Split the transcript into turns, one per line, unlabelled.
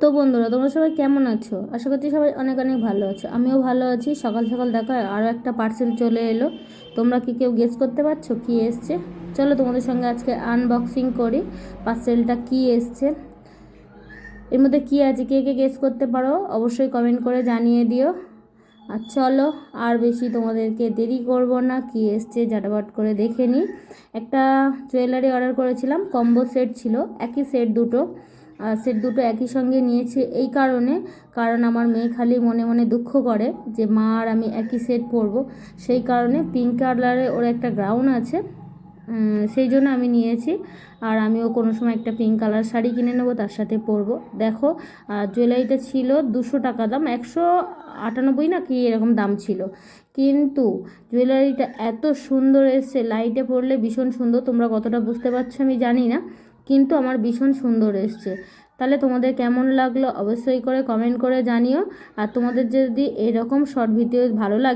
তো বন্ধুরা, তোমরা সবাই কেমন আছো? আশা করছি সবাই অনেক অনেক ভালো আছো। আমিও ভালো আছি। সকাল সকাল দেখো আরও একটা পার্সেল চলে এলো। তোমরা কি কেউ গেস করতে পারছ? কি এসছে? চলো তোমাদের সঙ্গে আজকে আনবক্সিং করি। পার্সেলটা কি এসছে? এর মধ্যে কি আছে? কে কে গেস করতে পারো? অবশ্যই কমেন্ট করে জানিয়ে দিও। আর চলো, আর বেশি তোমাদেরকে দেরি করব না। কি এসছে? জাটাবাট করে দেখে নিই একটা জুয়েলারি অর্ডার করেছিলাম কম্বো সেট ছিল। একই সেট দুটো। সেট দুটো একই সঙ্গে নিয়েছি এই কারণে, কারণ আমার মেয়ে খালি মনে মনে দুঃখ করে যে মা আর আমি একই সেট পরবো। সেই কারণে পিঙ্ক কালারে ওর একটা গ্রাউন্ড আছে সেই জন্য আমি নিয়েছি। আর আমিও কোনো সময় একটা পিঙ্ক কালার শাড়ি কিনে নেব, তার সাথে পরবো। দেখো জুয়েলারিটা ছিল দুশো টাকা দাম, একশো আটানব্বই না কি এরকম দাম ছিল। কিন্তু জুয়েলারিটা এত সুন্দর এসছে লাইটে পরলে ভীষণ সুন্দর, তোমরা কতটা বুঝতে পারছ আমি জানি না। কিন্তু আমার ভীষণ সুন্দর এসছে। তাহলে তোমাদের কেমন লাগল অবশ্যই করে কমেন্ট করে জানিও। আর তোমাদের যদি এরকম শর্ট ভিডিও ভালো লাগে